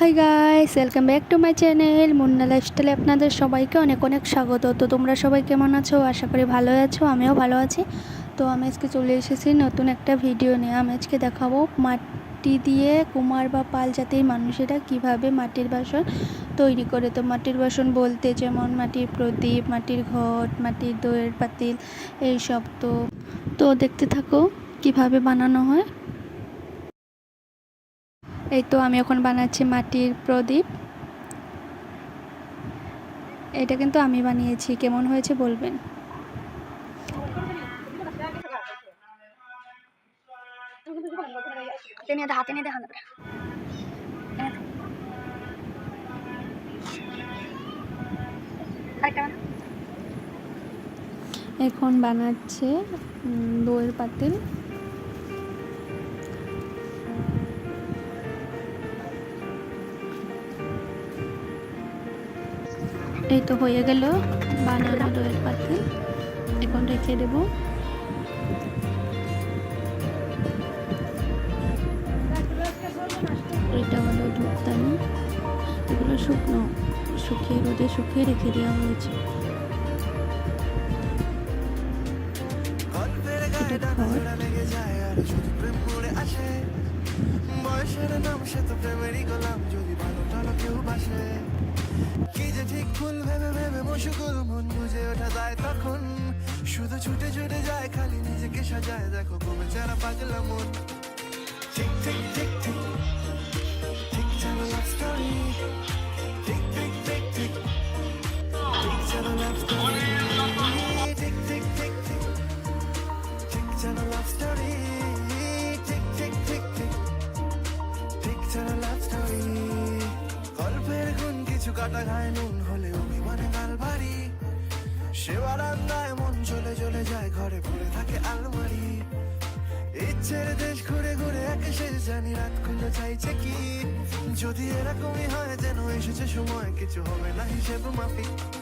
Hi guys welcome back to my channel Munna লাইফস্টাইলে আপনাদের সবাইকে অনেক অনেক স্বাগত। তো তোমরা সবাই কেমন আছো? আশা করি ভালো আছো, আমিও ভালো আছি। তো আমি আজকে চলে এসেছি নতুন একটা ভিডিও নিয়ে। আমি আজকে দেখাবো মাটি দিয়ে কুমার বা পাল জাতির মানুষেরা কীভাবে মাটির বাসন তৈরি করে। তো মাটির বাসন বলতে যেমন মাটির প্রদীপ, মাটির ঘট, মাটির দইয়ের পাতিল, এইসব। তো তো দেখতে থাকো কীভাবে বানানো হয়। এই তো আমি এখন বানাচ্ছি মাটির প্রদীপ। এটা কিন্তু আমি বানিয়েছি, কেমন হয়েছে বলবেন? এখন বানাচ্ছে দইয়ের পাতিল। এই তো হয়ে গেল। বানানো দইয়ের পাতিল এখন রেখে দেব। এটা হলো ধূপদানি। এগুলো শুকনো। শুকিয়ে রোদে শুকিয়ে রেখে দেওয়া হয়েছে। বয়সের নাম সে তো প্রেমেরই গোলাম। যদি ভালো টালো কেউ বাসে। কি যে ঠিক ফুল ভেবে ভেবে মশুকুল মন বুঝে ওঠা যায় তখন। শুধু ছুটে ছুটে যায়, খালি নিজেকে সাজায়। দেখো কমে যারা পাগলা মন ঠিক ঠিক ঠিক। কিছু কাটা ঘায় নুন হলে অভিমানে গাল বাড়ি। সে বারান্দায় মন চলে চলে যায়, ঘরে পড়ে থাকে আলমারি। ইচ্ছের দেশ ঘুরে ঘুরে একে শেষ জানি, রাত খুঁজে চাইছে কি? যদি এরকমই হয় যেন এসেছে সময়, কিছু হবে না হিসেব মাফি ঠিক ঠিক ঠিক ঠিক